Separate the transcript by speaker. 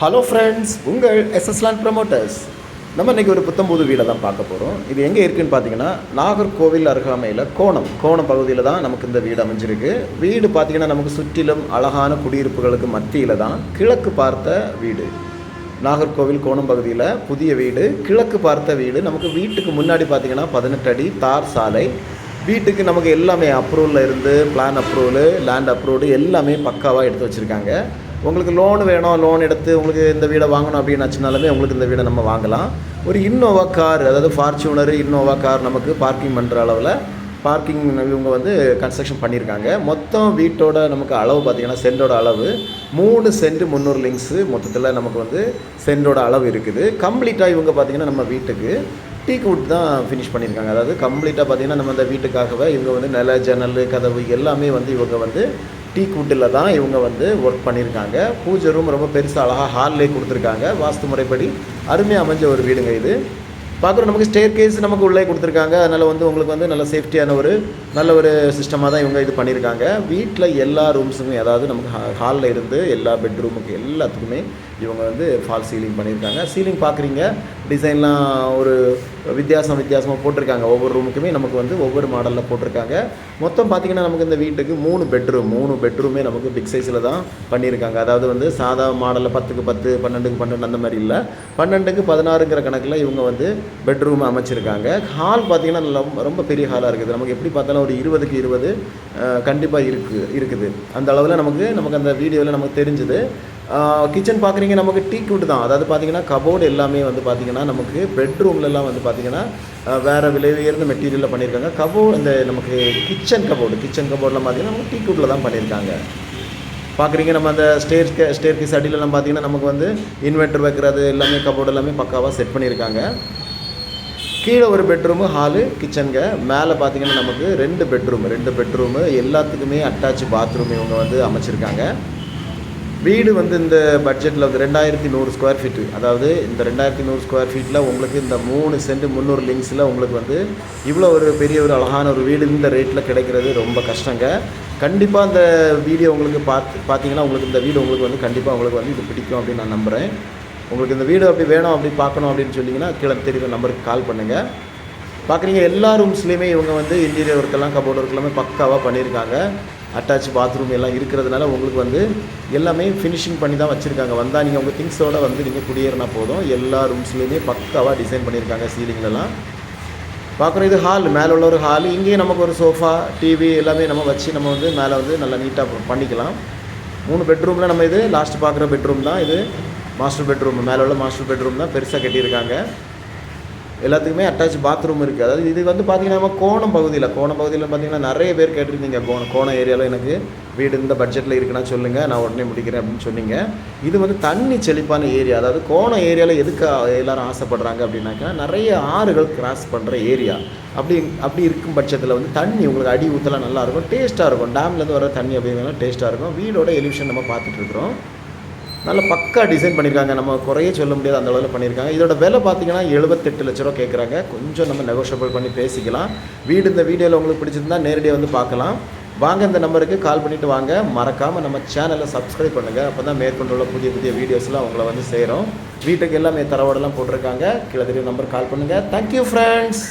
Speaker 1: Hello friends உங்கள் எஸ்எஸ்லான் promoters நம்ம இன்றைக்கி ஒரு புத்தம்போது வீடை தான் பார்க்க போகிறோம் இது எங்கே இருக்குன்னு பார்த்தீங்கன்னா நாகர்கோவில் அருகாமையில் கோணம். கோணம் பகுதியில் தான் நமக்கு இந்த வீடு அமைஞ்சிருக்கு. வீடு பார்த்திங்கன்னா நமக்கு சுற்றிலும் அழகான குடியிருப்புகளுக்கு மத்தியில் தான் கிழக்கு பார்த்த வீடு. நாகர்கோவில் கோணம் பகுதியில் புதிய வீடு. கிழக்கு பார்த்த வீடு. நமக்கு வீட்டுக்கு முன்னாடி பார்த்திங்கன்னா பதினெட்டு அடி தார் சாலை. வீட்டுக்கு நமக்கு எல்லாமே அப்ரூவலில் இருந்து பிளான் அப்ரூவலு லேண்ட் அப்ரூவ்டு எல்லாமே பக்காவாக எடுத்து வச்சுருக்காங்க. உங்களுக்கு லோன் வேணும் லோன் எடுத்து உங்களுக்கு இந்த வீடை வாங்கணும் அப்படின்னு அப்படின்னாச்சுனாலுமே உங்களுக்கு இந்த வீடை நம்ம வாங்கலாம். ஒரு இன்னோவா கார் அதாவது ஃபார்ச்சூனர் இன்னோவா கார் நமக்கு பார்க்கிங் பண்ணுற அளவில் பார்க்கிங் இவங்க வந்து கன்ஸ்ட்ரக்ஷன் பண்ணியிருக்காங்க. மொத்தம் வீட்டோட நமக்கு அளவு பார்த்திங்கன்னா சென்டோட அளவு மூணு சென்ட் முந்நூறு லிங்க்ஸு மொத்தத்தில் நமக்கு வந்து சென்டோட அளவு இருக்குது. கம்ப்ளீட்டாக இவங்க பார்த்திங்கன்னா நம்ம வீட்டுக்கு டீக் வுட் தான் ஃபினிஷ் பண்ணியிருக்காங்க. அதாவது கம்ப்ளீட்டாக பார்த்தீங்கன்னா நம்ம இந்த வீட்டுக்காகவே இவங்க வந்து நில ஜன்னல் கதவு எல்லாமே வந்து இவங்க வந்து டீக் வுட்டில் தான் இவங்க வந்து ஒர்க் பண்ணியிருக்காங்க. பூஜை ரூம் ரொம்ப பெருசாக அழகாக ஹால்லே கொடுத்துருக்காங்க. வாஸ்து முறைப்படி அருமையாக அமைஞ்ச ஒரு வீடுங்க இது. பார்க்குறோம் நமக்கு ஸ்டேர் கேஸ் நமக்கு உள்ளே கொடுத்துருக்காங்க. அதனால் வந்து உங்களுக்கு வந்து நல்ல சேஃப்டியான ஒரு நல்ல ஒரு சிஸ்டமாக தான் இவங்க இது பண்ணியிருக்காங்க. வீட்டில் எல்லா ரூம்ஸுமே அதாவது நமக்கு ஹாலில் இருந்து எல்லா பெட்ரூமுக்கு எல்லாத்துக்குமே இவங்க வந்து ஃபால் சீலிங் பண்ணியிருக்காங்க. சீலிங் பார்க்குறீங்க. டிசைன்லாம் ஒரு வித்தியாசம் வித்தியாசமாக போட்டிருக்காங்க. ஒவ்வொரு ரூமுக்குமே நமக்கு வந்து ஒவ்வொரு மாடலில் போட்டிருக்காங்க. மொத்தம் பார்த்திங்கன்னா நமக்கு இந்த வீட்டுக்கு மூணு பெட்ரூம் மூணு பெட்ரூமே நமக்கு பிக் சைஸில் தான் பண்ணியிருக்காங்க. அதாவது வந்து சாதா மாடலில் பத்துக்கு பத்து பன்னெண்டுக்கு பன்னெண்டு அந்த மாதிரி இல்லை. பன்னெண்டுக்கு பதினாறுங்கிற கணக்கில் இவங்க வந்து பெட்ரூம் அமைச்சிருக்காங்க. ஹால் பார்த்திங்கன்னா நல்ல ரொம்ப பெரிய ஹாலாக இருக்குது. நமக்கு எப்படி பார்த்தாலும் ஒரு இருபதுக்கு இருபது கண்டிப்பாக இருக்குது இருக்குது. அந்த அளவில் நமக்கு நமக்கு அந்த வீடியோவில் நமக்கு தெரிஞ்சுது. கிச்சன் பார்க்குறீங்க நமக்கு டீ கூட்டு தான். அதாவது பார்த்தீங்கன்னா கபோர்டு எல்லாமே வந்து பார்த்தீங்கன்னா நமக்கு பெட்ரூம்லலாம் வந்து பார்த்தீங்கன்னா வேறு விலை உயர்ந்த மெட்டீரியலில் பண்ணியிருக்காங்க கபோர்டு இந்த நமக்கு கிச்சன் கபோர்டு கிச்சன் கபோர்டெலாம் பார்த்தீங்கன்னா நமக்கு டீ கூட்டில் தான் பண்ணியிருக்காங்க பார்க்குறீங்க நம்ம அந்த ஸ்டேர் ஸ்டேர் கேஸ் அடியிலலாம் பார்த்தீங்கன்னா நமக்கு வந்து இன்வெர்ட்டர் வைக்கிறது எல்லாமே கபோர்டு எல்லாமே பக்காவாக செட் பண்ணியிருக்காங்க கீழே ஒரு பெட்ரூமு ஹாலு கிச்சனுங்க மேலே பார்த்தீங்கன்னா நமக்கு ரெண்டு பெட்ரூம் ரெண்டு பெட்ரூமு எல்லாத்துக்குமே அட்டாச் பாத்ரூம் இவங்க வந்து அமைச்சிருக்காங்க. வீடு வந்து இந்த பட்ஜெட்டில் வந்து ரெண்டாயிரத்தி நூறு ஸ்கொயர் ஃபீட்டு அதாவது இந்த ரெண்டாயிரத்தி நூறு ஸ்கொயர் ஃபீட்டில் உங்களுக்கு இந்த மூணு சென்ட் முந்நூறு லிங்க்ஸில் உங்களுக்கு வந்து இவ்வளோ ஒரு பெரிய ஒரு அழகான ஒரு வீடு இந்த ரேட்டில் கிடைக்கிறது ரொம்ப கஷ்டங்க. கண்டிப்பாக அந்த வீடியோ உங்களுக்கு பார்த்து பார்த்தீங்கன்னா உங்களுக்கு இந்த வீடு உங்களுக்கு வந்து கண்டிப்பாக உங்களுக்கு வந்து இது பிடிக்கும் அப்படின்னு நான் நம்புகிறேன் உங்களுக்கு இந்த வீடு அப்படி வேணும் அப்படி பார்க்கணும் அப்படின்னு சொன்னீங்கன்னா கீழே தெரியுற நம்பருக்கு கால் பண்ணுங்கள் பார்க்குறீங்க எல்லா ரூம்ஸ்லேயுமே இவங்க வந்து இன்டீரியர் ஒர்க்கெல்லாம் கபோர்ட் ஒர்க்கெல்லாமே பக்காவாக பண்ணியிருக்காங்க. அட்டாச் பாத்ரூம் எல்லாம் இருக்கிறதுனால உங்களுக்கு வந்து எல்லாமே ஃபினிஷிங் பண்ணி தான் வச்சுருக்காங்க வந்தால் நீங்கள் உங்கள் திங்ஸோடு வந்து நீங்கள் குடியேறினா போதும். எல்லா ரூம்ஸ்லேயுமே பக்காவாக டிசைன் பண்ணியிருக்காங்க சீலிங்லலாம் பார்க்குறோம் இது ஹால் மேலே உள்ள ஒரு ஹால் இங்கேயும் நமக்கு ஒரு சோஃபா டிவி எல்லாமே நம்ம வச்சு நம்ம வந்து மேலே வந்து நல்லா நீட்டாக பண்ணிக்கலாம். மூணு பெட்ரூமில் நம்ம இது லாஸ்ட் பார்க்குற பெட்ரூம் தான். இது மாஸ்டர் பெட்ரூம் மேலே உள்ள மாஸ்டர் பெட்ரூம் தான் பெருசாக கட்டியிருக்காங்க. எல்லாத்துக்குமே அட்டாச் பாத்ரூம் இருக்குது அதாவது இது வந்து பார்த்திங்கன்னா நம்ம கோணம் பகுதியில் கோணம் பகுதியில் பார்த்தீங்கன்னா நிறைய பேர் கேட்டிருந்தீங்க கோணம் கோணம் ஏரியாவில் எனக்கு வீடு இந்த பட்ஜெட்டில் இருக்குன்னா சொல்லுங்கள் நான் உடனே முடிக்கிறேன் அப்படின்னு சொன்னீங்க. இது வந்து தண்ணி செழிப்பான ஏரியா அதாவது கோணம் ஏரியாவில் எதுக்கு எல்லோரும் ஆசைப்படுறாங்க அப்படின்னாக்கா நிறைய ஆறுகள் கிராஸ் பண்ணுற ஏரியா அப்படி அப்படி இருக்கும் பட்சத்தில் வந்து தண்ணி உங்களுக்கு அடி ஊற்றலாம் நல்லாயிருக்கும் டேஸ்ட்டாக இருக்கும். டேம்லேருந்து வர தண்ணி அப்படின்னா டேஸ்ட்டாக இருக்கும். வீடோட எலிவிஷன் நம்ம பார்த்துட்டு இருக்கிறோம். நல்ல பக்கா டிசைன் பண்ணியிருக்காங்க நம்ம குறைய சொல்ல முடியாது அந்த அளவில் பண்ணியிருக்காங்க இதோட விலை பார்த்தீங்கன்னா எழுபத்தெட்டு லட்ச ரூபா கேட்குறாங்க கொஞ்சம் நம்ம நெகோஷியபிள் பண்ணி பேசிக்கலாம். வீடு இந்த வீடியோவில் உங்களுக்கு பிடிச்சிருந்தா நேரடியாக வந்து பார்க்கலாம். வாங்க இந்த நம்பருக்கு கால் பண்ணிவிட்டு வாங்க. மறக்காமல் நம்ம சேனலை சப்ஸ்கிரைப் பண்ணுங்கள் அப்போ தான் மேற்கொண்டுள்ள புதிய புதிய வீடியோஸ்லாம் அவங்கள வந்து சேரும். வீட்டுக்கு எல்லாமே தரவோடலாம் போட்டிருக்காங்க. கீழே தெரியும் நம்பர் கால் பண்ணுங்கள் தேங்க்யூ ஃப்ரெண்ட்ஸ்